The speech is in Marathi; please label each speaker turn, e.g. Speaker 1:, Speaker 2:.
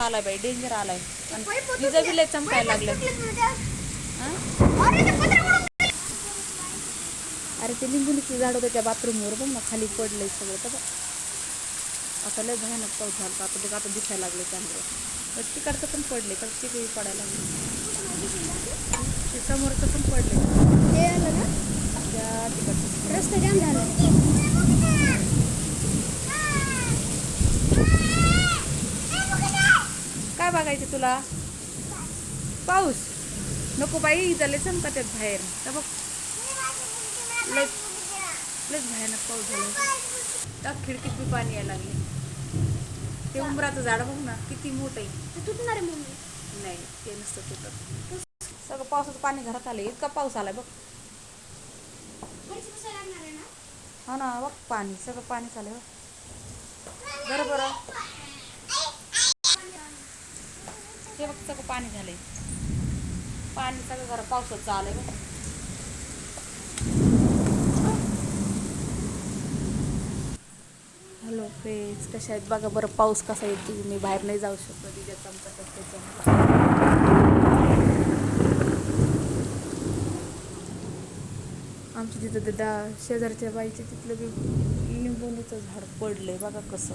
Speaker 1: आलाय बाई डेंजर आलाय. विजा बी लय चमकायला लागले अरे ते लिंबुनीचं झाड होतं त्या बाथरूमवर बघ ना खाली पडलंय सगळं तर. आता लय भयानक पाऊस झाला. आता बघ आता दिसायला लागले त्यामुळे पण तिकडचं पण पडले तर तिकडे पडायला लागले समोरचं पण पडले त्या तिकडचं
Speaker 2: रस्ता जाम झाला.
Speaker 1: काय बघायचं तुला? पाऊस. नको बाई इथं लय चमकत आहेत बाहेर. तर बघ. लय लयच भयानक पाऊस झाला त्या खिडकीत बी पाणी यायला लागले. ते उंबराचं झाड बघ ना किती मोठं आहे.
Speaker 2: ते तुटणार आहे मम्मी.
Speaker 1: नाही ते नसतं तुटत. सगळं पावसाचं पाणी घरात आलं इतका पाऊस आलाय बघ. हा ना बघ पाणी. सगळं पाणी चाललंय बघ. बरं बरं हे बघ सगळं पाणी झालंय. पाणी सगळं घरा पावसाचं आलंय बघ. हॅलो फ्रेंड्स कशा आहेत? बघा बरं पाऊस कसा येतो मी बाहेर नाही जाऊ शकत. तिच्यात आमचा त्याच्यामुळे आमच्या तिथं दादा शेजारच्या बाईच्या तिथलं बी लिंबोणीचं झाड पडलंय. बघा कसं.